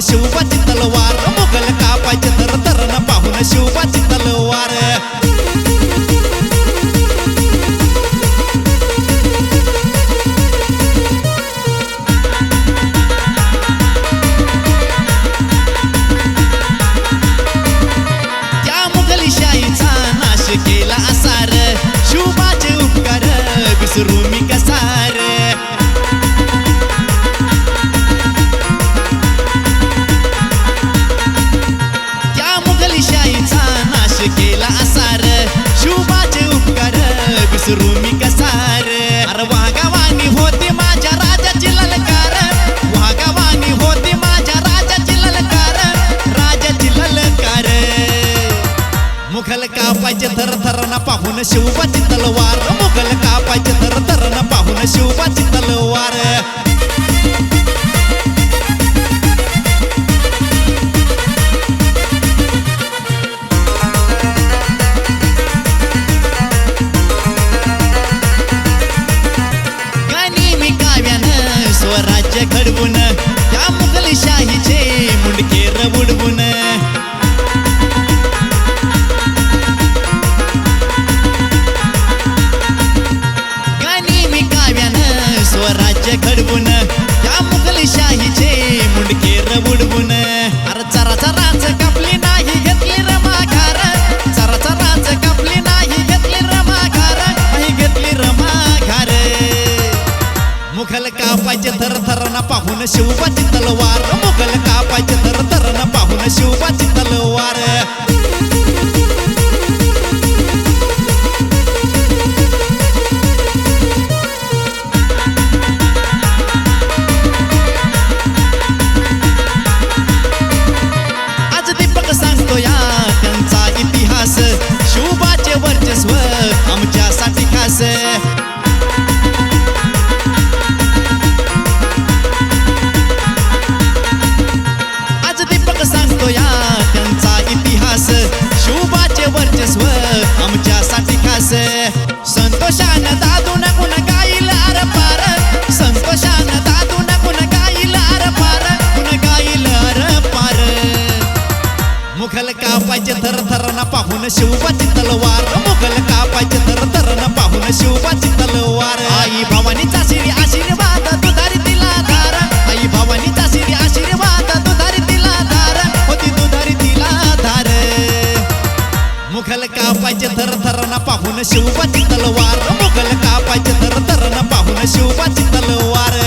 शिवबाची तलवार. मुघल कापायचे थर थरना पाहून शिवबाची तलवार. त्या मुघली शाहीचा नाश केला असार. शिवबाचे उपकार विसरू मी विसरू मी कसार अरे वागावानी होती माझ्या राजाची ललकार. वागावानी होती माझ्या राजाची ललकार राजाची ललकार. मुघल कापायचे थर थरण पाहून शिवबाची तलवार. मुघल कापायचे थर थरण पाहून शिवबाची तलवार. मुंडके गाणी मी काव्यानं स्वराज्य घडवून कापायचे थर थरण पाहून शिवबाची तलवार. मुघल कापायचे थर थरण पाहून शिवबाची तलवार. कापायचे थर थरण पाहून शिवबाची तलवार. मुघल कापायचे थर थरण पाहून शिवबाची तलवार. आई भवानीचा श्री आशीर्वाद दुधारी तिला धार. आई भवानीचा श्री आशीर्वाद दुधारी तिला धार. होती दुधारी तिला धार. मुघल कापायचे थर थरण पाहून शिवबाची तलवार. मुघल कापायचे थर थरण पाहून शिवबाची तलवार.